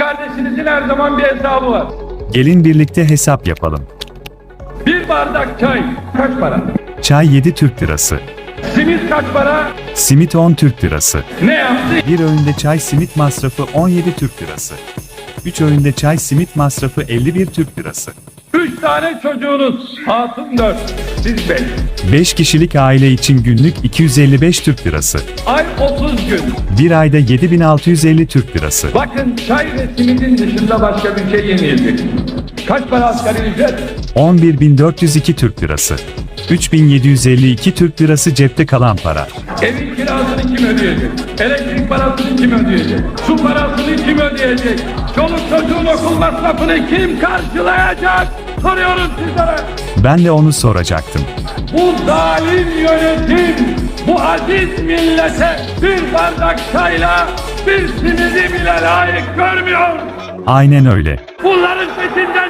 kardeşinizin her zaman bir hesabı var. Gelin birlikte hesap yapalım. Bir bardak çay kaç para? Çay 7 Türk Lirası. Simit kaç para? Simit 10 Türk Lirası. Ne yaptı? Bir öğünde çay simit masrafı 17 Türk Lirası. 3 öğünde çay simit masrafı 51 Türk Lirası. Üç tane çocuğunuz. Hatun dört. Siz beş. 5 kişilik aile için günlük 255 Türk Lirası. Ay 30 gün. Bir ayda 7650 Türk Lirası. Bakın çay ve simidin dışında başka bir şey yemeyecek. Kaç para asgari ücret? 11.402 Türk Lirası. 3752 Türk Lirası cepte kalan para. Evin kirasını kim ödeyecek? Elektrik parasını kim ödeyecek? Su parasını kim ödeyecek? Çoluk çocuğun okul masrafını kim karşılayacak? Soruyorum sizlere. Ben de onu soracaktım. Bu zalim yönetim bu aziz millete bir bardak çayla bir simidi bile layık görmüyor. Aynen öyle. Bunların gideceksiniz?